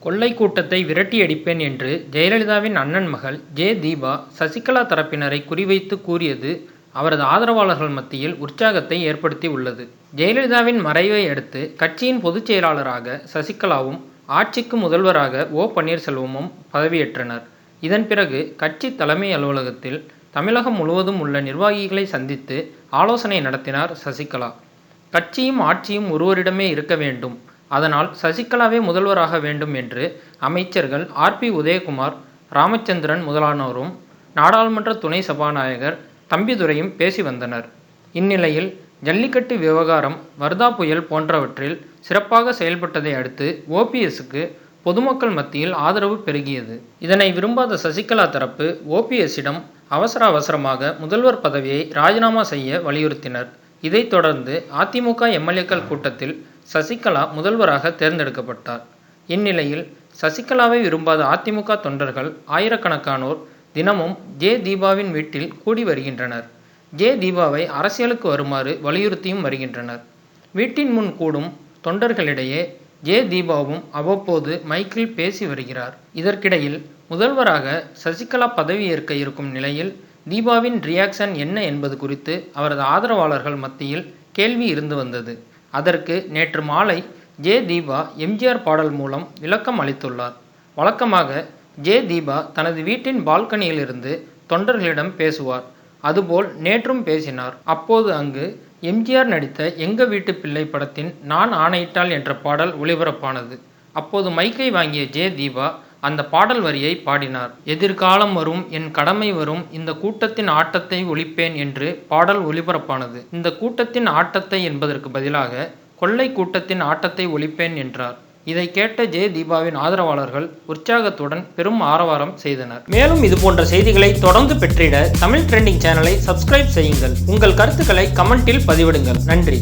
கொள்ளை கூட்டத்தை விரட்டியடிப்பேன் என்று ஜெயலலிதாவின் அண்ணன் மகள் ஜெ. தீபா சசிகலா தரப்பினரை குறிவைத்து கூறியது அவரது ஆதரவாளர்கள் மத்தியில் உற்சாகத்தை ஏற்படுத்தி உள்ளது. ஜெயலலிதாவின் மறைவை அடுத்து கட்சியின் பொதுச் செயலாளராக சசிகலாவும் ஆட்சிக்கு முதல்வராக ஓ. பன்னீர்செல்வமும் பதவியேற்றனர். இதன் பிறகு கட்சி தலைமை அலுவலகத்தில் தமிழகம் முழுவதும் உள்ள நிர்வாகிகளை சந்தித்து ஆலோசனை நடத்தினார் சசிகலா. கட்சியும் ஆட்சியும் ஒருவரிடமே இருக்க வேண்டும். அதனால் சசிகலாவே முதல்வராக வேண்டும் என்று அமைச்சர்கள் ஆர். பி. உதயகுமார் ராமச்சந்திரன் முதலானோரும் நாடாளுமன்ற துணை சபாநாயகர் தம்பிதுரையும் பேசி வந்தனர். இந்நிலையில் ஜல்லிக்கட்டு விவகாரம் வர்தா புயல் போன்றவற்றில் சிறப்பாக செயல்பட்டதை அடுத்து ஓபிஎஸ்க்கு பொதுமக்கள் மத்தியில் ஆதரவு பெருகியது. இதனை விரும்பாத சசிகலா தரப்பு ஓபிஎஸ்ஸிடம் அவசர அவசரமாக முதல்வர் பதவியை ராஜினாமா செய்ய வலியுறுத்தினர். இதைத் தொடர்ந்து அதிமுக எம்எல்ஏக்கள் கூட்டத்தில் சசிகலா முதல்வராக தேர்ந்தெடுக்கப்பட்டார். இந்நிலையில் சசிகலாவை விரும்பாத அதிமுக தொண்டர்கள் ஆயிரக்கணக்கானோர் தினமும் ஜெ. தீபாவின் வீட்டில் கூடி வருகின்றனர். ஜெ. தீபாவை அரசியலுக்கு வருமாறு வலியுறுத்தியும் வருகின்றனர். வீட்டின் முன் கூடும் தொண்டர்களிடையே ஜெ. தீபாவும் அவ்வப்போது மைக்கில் பேசி வருகிறார். இதற்கிடையில் முதல்வராக சசிகலா பதவியேற்க இருக்கும் நிலையில் தீபாவின் ரியாக்ஷன் என்ன என்பது குறித்து அவரது ஆதரவாளர்கள் மத்தியில் கேள்வி இருந்து வந்தது. அதற்கு நேற்று மாலை J Deepa M. G. R. பாடல் மூலம் விளக்கம் அளித்துள்ளார். வழக்கமாக ஜே தீபா தனது வீட்டின் பால்கனியிலிருந்து தொண்டர்களிடம் பேசுவார். அதுபோல் நேற்றும் பேசினார். அப்போது அங்கு எம்ஜிஆர் நடித்த எங்க வீட்டு பிள்ளை படத்தின் நான் ஆணையிட்டால் என்ற பாடல் ஒளிபரப்பானது. அப்போது மைக்கை வாங்கிய ஜே தீபா அந்த பாடல் வரியை பாடினார். எதிர்காலம் வரும் என் கடமை வரும் இந்த கூட்டத்தின் ஆட்டத்தை ஒழிப்பேன் என்று பாடல் ஒளிபரப்பானது. இந்த கூட்டத்தின் ஆட்டத்தை என்பதற்கு பதிலாக கொள்ளை கூட்டத்தின் ஆட்டத்தை ஒழிப்பேன் என்றார். இதை கேட்ட ஜெய தீபாவின் ஆதரவாளர்கள் உற்சாகத்துடன் பெரும் ஆரவாரம் செய்தனர். மேலும் இதுபோன்ற செய்திகளை தொடர்ந்து பெற்றிட தமிழ் ட்ரெண்டிங் சேனலை சப்ஸ்கிரைப் செய்யுங்கள். உங்கள் கருத்துக்களை கமெண்டில் பதிவிடுங்கள். நன்றி.